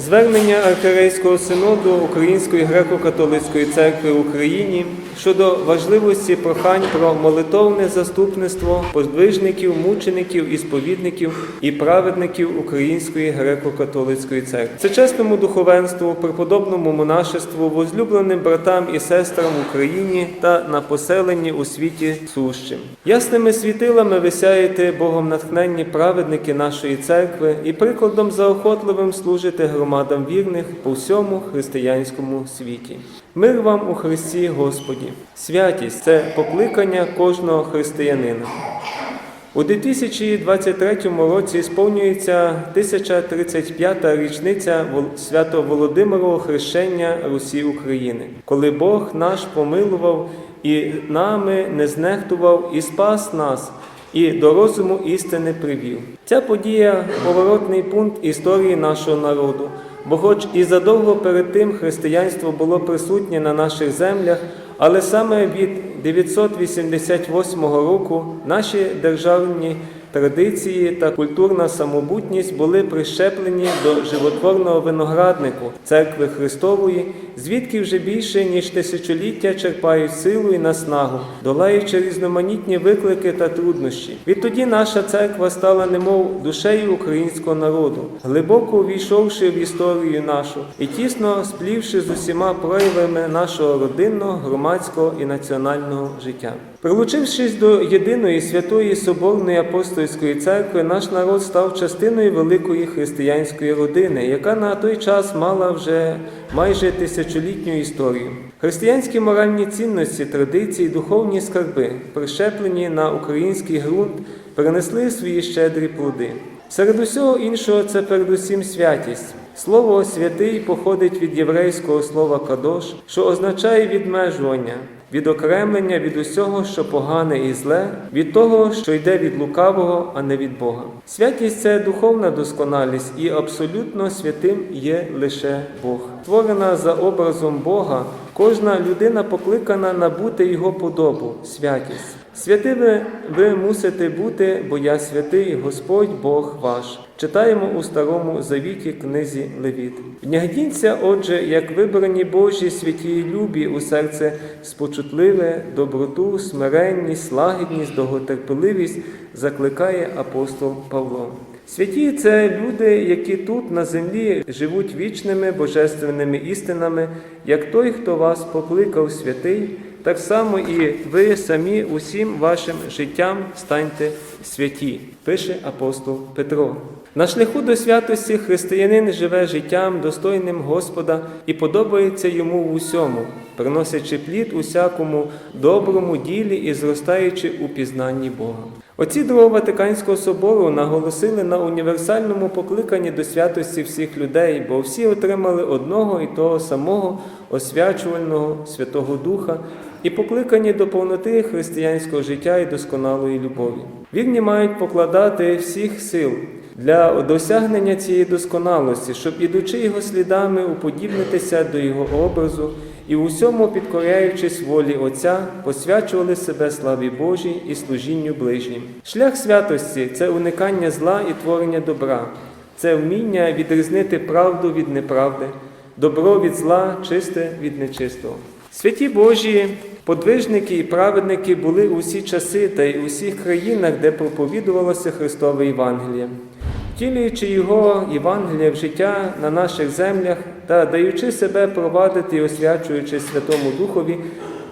Звернення Архірейського синоду Української греко-католицької церкви в Україні щодо важливості прохань про молитовне заступництво подвижників, мучеників і сповідників і праведників Української греко-католицької церкви. Це чесному духовенству, преподобному монашеству, возлюбленим братам і сестрам в Україні та на поселенні у світі сущим. Ясними світилами висяєте Богом натхненні праведники нашої церкви і прикладом заохотливим служите громадам вірних по всьому християнському світі. Мир вам у Христі Господі. Святість це покликання кожного християнина. У 2023 році сповнюється 1035-та річниця свято-Володимирового хрещення Русі України, коли Бог наш помилував і нами не знехтував і спас нас, і до розуму істини привів. Ця подія поворотний пункт історії нашого народу. Бо, хоч і задовго перед тим християнство було присутнє на наших землях, але саме від 988 року наші державні традиції та культурна самобутність були прищеплені до животворного винограднику церкви Христової, звідки вже більше ніж тисячоліття черпають силу і наснагу, долаючи різноманітні виклики та труднощі. Відтоді наша церква стала немов душею українського народу, глибоко увійшовши в історію нашу і тісно сплівши з усіма проявами нашого родинного, громадського і національного життя. Прилучившись до єдиної святої соборної апостольської церкви, наш народ став частиною великої християнської родини, яка на той час мала вже майже тисячолітню історію. Християнські моральні цінності, традиції, духовні скарби, прищеплені на український ґрунт, принесли свої щедрі плоди. Серед усього іншого це передусім святість. Слово святий походить від єврейського слова кадош, що означає відмежування, відокремлення від усього, що погане і зле, від того, що йде від лукавого, а не від Бога. Святість це духовна досконалість, і абсолютно святим є лише Бог. Створена за образом Бога, кожна людина покликана набути Його подобу, святість. Святими ви мусите бути, бо я святий Господь Бог ваш. Читаємо у Старому Завіті книзі Левіт. Внягдіться, отже, як вибрані Божі святі любі у серце спочутливе, доброту, смиренність, лагідність, довготерпеливість закликає апостол Павло. Святі це люди, які тут на землі живуть вічними божественними істинами, як той, хто вас покликав святий, так само і ви самі усім вашим життям станьте святі, пише апостол Петро. На шляху до святості християнин живе життям, достойним Господа і подобається йому в усьому, приносячи плід усякому доброму ділі і зростаючи у пізнанні Бога. Отці Другого Ватиканського собору наголосили на універсальному покликанні до святості всіх людей, бо всі отримали одного і того самого освячувального Святого Духа і покликані до повноти християнського життя і досконалої любові. Вірні мають покладати всіх сил для досягнення цієї досконалості, щоб, ідучи його слідами, уподібнитися до його образу і в усьому підкоряючись волі Отця, посвячували себе славі Божій і служінню ближнім. Шлях святості це уникання зла і творення добра, це вміння відрізнити правду від неправди, добро від зла, чисте від нечистого. Святі Божі, подвижники і праведники були у всі часи та й у всіх країнах, де проповідувалося Христове Євангеліє. Втілюючи його Євангеліє в життя на наших землях та даючи себе провадити і освячуючи Святому Духові,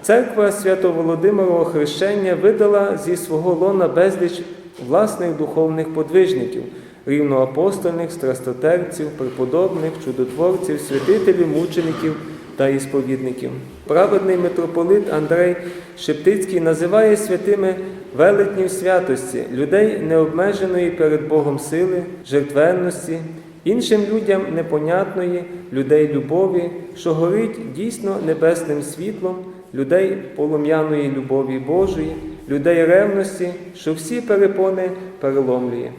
церква Свято-Володимирового хрещення видала зі свого лона безліч власних духовних подвижників, рівноапостольних, страстотерців, преподобних, чудотворців, святителів, мучеників та ісповідників. Праведний митрополит Андрей Шептицький називає святими велетнів святості, людей необмеженої перед Богом сили, жертвенності, іншим людям непонятної, людей любові, що горить дійсно небесним світлом, людей полум'яної любові Божої, людей ревності, що всі перепони переломлює,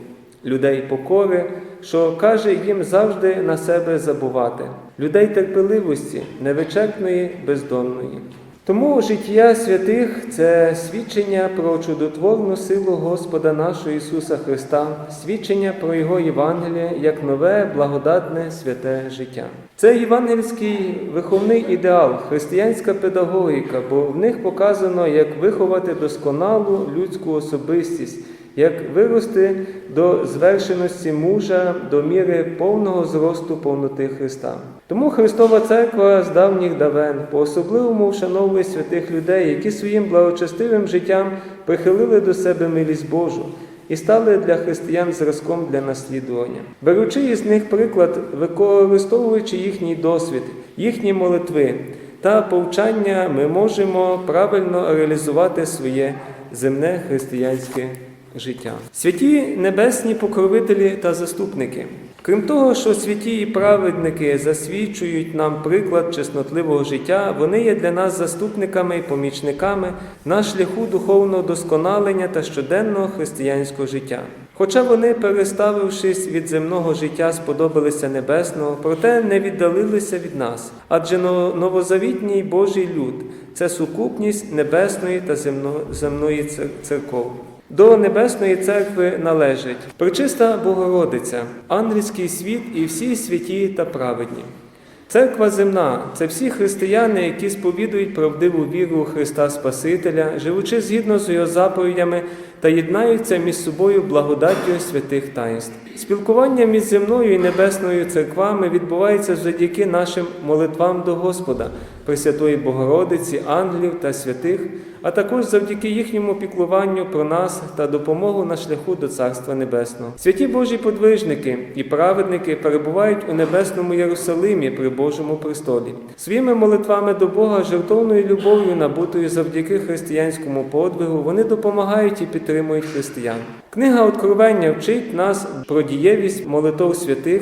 людей покори, що каже їм завжди на себе забувати, людей терпеливості, невичерпної, бездонної. Тому життя святих це свідчення про чудотворну силу Господа нашого Ісуса Христа, свідчення про Його Євангеліє як нове, благодатне, святе життя. Це євангельський виховний ідеал, християнська педагогіка, бо в них показано, як виховати досконалу людську особистість, як вирости до звершеності мужа, до міри повного зросту повноти Христа. Тому Христова Церква з давніх давен по-особливому вшановує святих людей, які своїм благочестивим життям прихилили до себе милість Божу і стали для християн зразком для наслідування. Беручи із них приклад, використовуючи їхній досвід, їхні молитви та повчання, ми можемо правильно реалізувати своє земне християнське життя. Святі небесні покровителі та заступники. Крім того, що святі і праведники засвідчують нам приклад чеснотливого життя, вони є для нас заступниками і помічниками на шляху духовного досконалення та щоденного християнського життя. Хоча вони, переставившись від земного життя, сподобалися небесного, проте не віддалилися від нас. Адже новозавітній Божий люд це сукупність небесної та земної цер- церков. До Небесної церкви належить Пречиста Богородиця, ангельський світ і всі святі та праведні. Церква земна це всі християни, які сповідують правдиву віру Христа Спасителя, живучи згідно з його заповідями та єднаються між собою благодаттю святих таїнств. Спілкування між земною і небесною церквами відбувається завдяки нашим молитвам до Господа, Пресвятої Богородиці, ангелів та святих, а також завдяки їхньому піклуванню про нас та допомогу на шляху до Царства Небесного. Святі Божі подвижники і праведники перебувають у небесному Єрусалимі при Божому престолі. Своїми молитвами до Бога, жертовною любов'ю, набутою завдяки християнському подвигу, вони допомагають і підтримують християн. Книга Откровення вчить нас про дієвість молитов святих.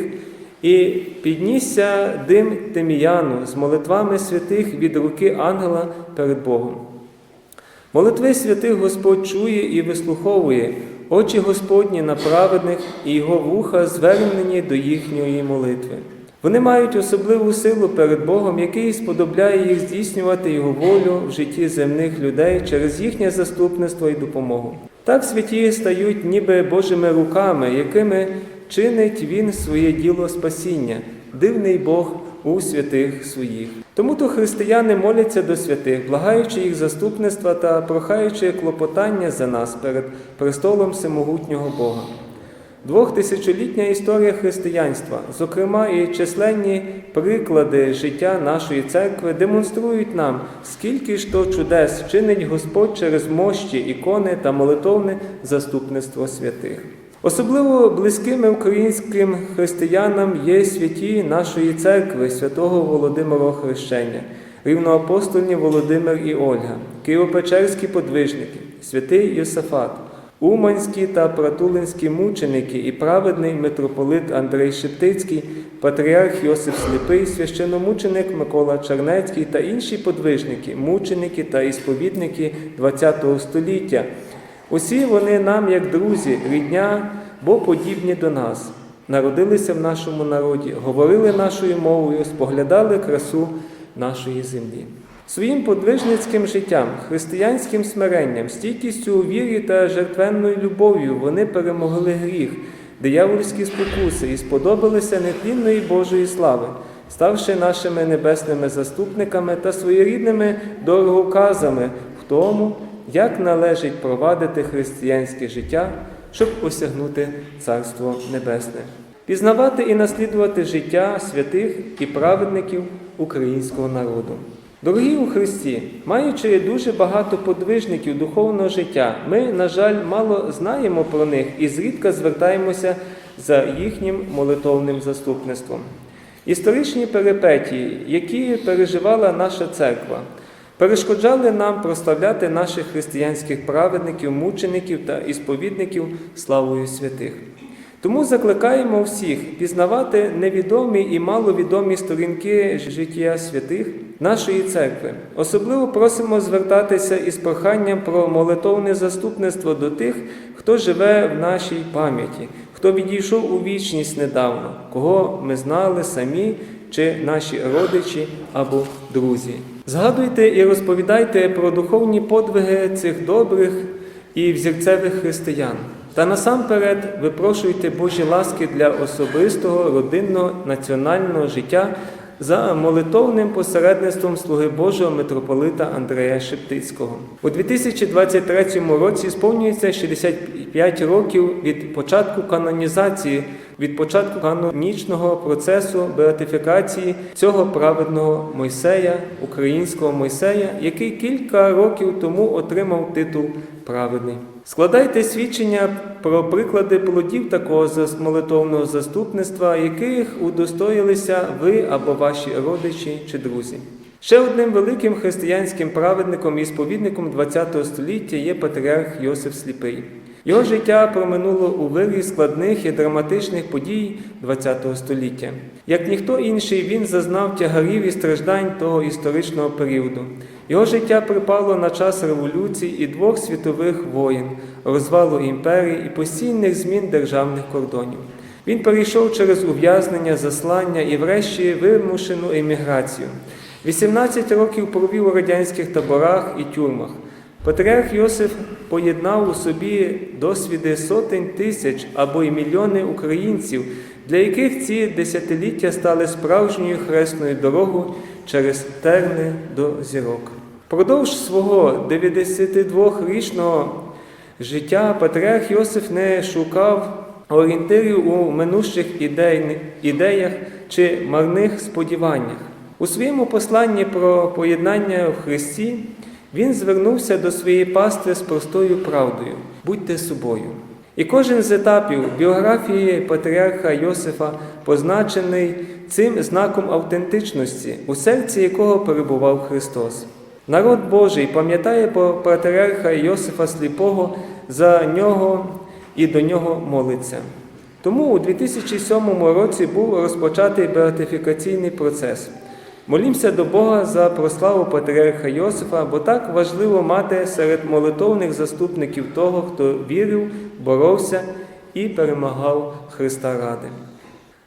І піднісся дим Тиміяну з молитвами святих від руки ангела перед Богом. Молитви святих Господь чує і вислуховує, очі Господні на праведних і його вуха звернені до їхньої молитви. Вони мають особливу силу перед Богом, який сподобляє їх здійснювати Його волю в житті земних людей через їхнє заступництво і допомогу. Так святі стають ніби Божими руками, якими чинить Він своє діло спасіння, дивний Бог у святих своїх. Тому то християни моляться до святих, благаючи їх заступництва та прохаючи клопотання за нас перед престолом всемогутнього Бога. Двохтисячолітня історія християнства, зокрема і численні приклади життя нашої церкви, демонструють нам, скільки ж то чудес чинить Господь через мощі, ікони та молитовне заступництво святих. Особливо близькими українським християнам є святі нашої церкви, святого Володимира Хрещення, рівноапостольні Володимир і Ольга, Києво-Печерські подвижники, святий Йосафат, Уманські та Пратулинські мученики і праведний митрополит Андрей Шептицький, патріарх Йосип Сліпий, священомученик Микола Чернецький та інші подвижники, мученики та ісповідники ХХ століття. Усі вони нам, як друзі, рідня, бо подібні до нас, народилися в нашому народі, говорили нашою мовою, споглядали красу нашої землі. Своїм подвижницьким життям, християнським смиренням, стійкістю у вірі та жертвенною любов'ю вони перемогли гріх, диявольські спокуси і сподобалися нетлінної Божої слави, ставши нашими небесними заступниками та своєрідними дороговказами в тому, як належить провадити християнське життя, щоб осягнути Царство Небесне, пізнавати і наслідувати життя святих і праведників українського народу. Дорогі у Христі, маючи дуже багато подвижників духовного життя, ми, на жаль, мало знаємо про них і зрідка звертаємося за їхнім молитовним заступництвом. Історичні перипетії, які переживала наша церква, перешкоджали нам прославляти наших християнських праведників, мучеників та ісповідників славою святих. Тому закликаємо всіх пізнавати невідомі і маловідомі сторінки життя святих нашої церкви. Особливо просимо звертатися із проханням про молитовне заступництво до тих, хто живе в нашій пам'яті, хто відійшов у вічність недавно, кого ми знали самі чи наші родичі або друзі. Згадуйте і розповідайте про духовні подвиги цих добрих і взірцевих християн. Та насамперед випрошуйте Божі ласки для особистого, родинного, національного життя за молитовним посередництвом слуги Божого митрополита Андрея Шептицького. У 2023 році сповнюється 65 років від початку канонізації, від початку канонічного процесу беатифікації цього праведного Мойсея, українського Мойсея, який кілька років тому отримав титул праведний. Складайте свідчення про приклади плодів такого молитовного заступництва, яких удостоїлися ви або ваші родичі чи друзі. Ще одним великим християнським праведником і сповідником ХХ століття є патріарх Йосиф Сліпий. Його життя проминуло у вирі складних і драматичних подій ХХ століття. Як ніхто інший, він зазнав тягарів і страждань того історичного періоду. Його життя припало на час революцій і двох світових воєн, розвалу імперії і постійних змін державних кордонів. Він перейшов через ув'язнення, заслання і, врешті, вимушену еміграцію. 18 років провів у радянських таборах і тюрмах. Патріарх Йосиф поєднав у собі досвіди сотень тисяч або й мільйони українців, для яких ці десятиліття стали справжньою хресною дорогою через терни до зірок. Продовж свого 92-річного життя патріарх Йосиф не шукав орієнтирів у минущих ідеях чи марних сподіваннях. У своєму посланні про поєднання в Христі він звернувся до своєї пастви з простою правдою будьте собою. І кожен з етапів біографії патріарха Йосифа позначений цим знаком автентичності, у серці якого перебував Христос. Народ Божий пам'ятає про патріарха Йосифа Сліпого, за нього і до нього молиться. Тому у 2007 році був розпочатий беатифікаційний процес. Молімося до Бога за прославу патріарха Йосифа, бо так важливо мати серед молитовних заступників того, хто вірив, боровся і перемагав Христа ради.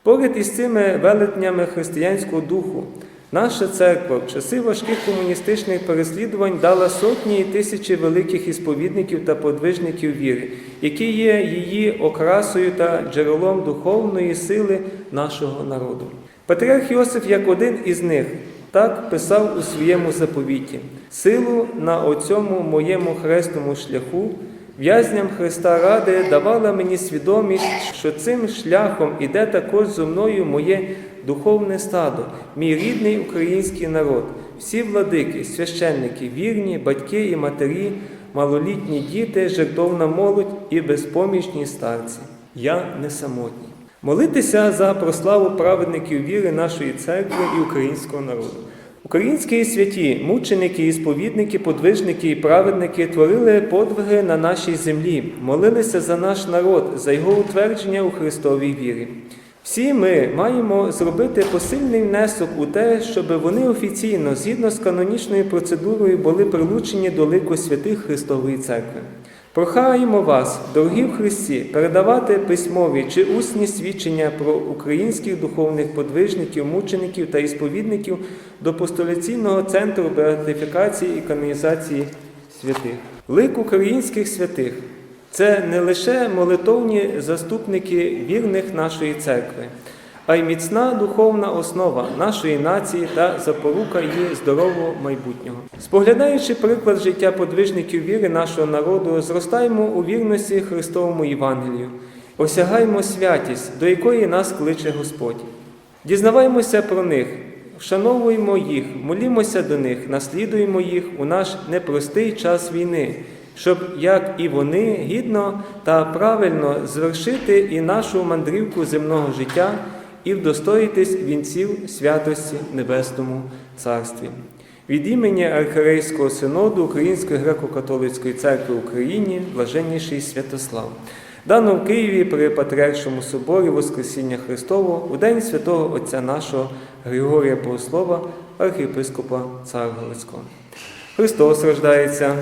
Поряд із цими велетнями християнського духу, наша церква в часи важких комуністичних переслідувань дала сотні і тисячі великих ісповідників та подвижників віри, які є її окрасою та джерелом духовної сили нашого народу. Патріарх Йосиф, як один із них, так писав у своєму заповіті: силу на оцьому моєму хресному шляху, в'язням Христа Ради давала мені свідомість, що цим шляхом іде також зо мною моє духовне стадо, мій рідний український народ, всі владики, священники, вірні, батьки і матері, малолітні діти, жертовна молодь і безпомічні старці. Я не самотній. Молитися за прославу праведників віри нашої церкви і українського народу. Українські святі, мученики, і сповідники, подвижники і праведники творили подвиги на нашій землі, молилися за наш народ, за його утвердження у Христовій вірі. Всі ми маємо зробити посильний внесок у те, щоб вони офіційно, згідно з канонічною процедурою, були прилучені до лику святих Христової Церкви. Прохаємо вас, дорогі в Христі, передавати письмові чи усні свідчення про українських духовних подвижників, мучеників та ісповідників до постуляційного центру беатифікації і канонізації святих. Лик українських святих це не лише молитовні заступники вірних нашої церкви, а й міцна духовна основа нашої нації та запорука її здорового майбутнього. Споглядаючи приклад життя подвижників віри нашого народу, зростаємо у вірності Христовому Євангелію, осягаємо святість, до якої нас кличе Господь. Дізнаваємося про них, вшановуємо їх, молімося до них, наслідуємо їх у наш непростий час війни, щоб, як і вони, гідно та правильно звершити і нашу мандрівку земного життя і вдостоїтись вінців святості Небесному Царстві. Від імені Архірейського синоду Української греко-католицької церкви в Україні блаженніший Святослав. Дано в Києві при Патріаршому соборі Воскресіння Христового у день святого Отця нашого Григорія Богослова, архієпископа Царгородського. Христос рождається.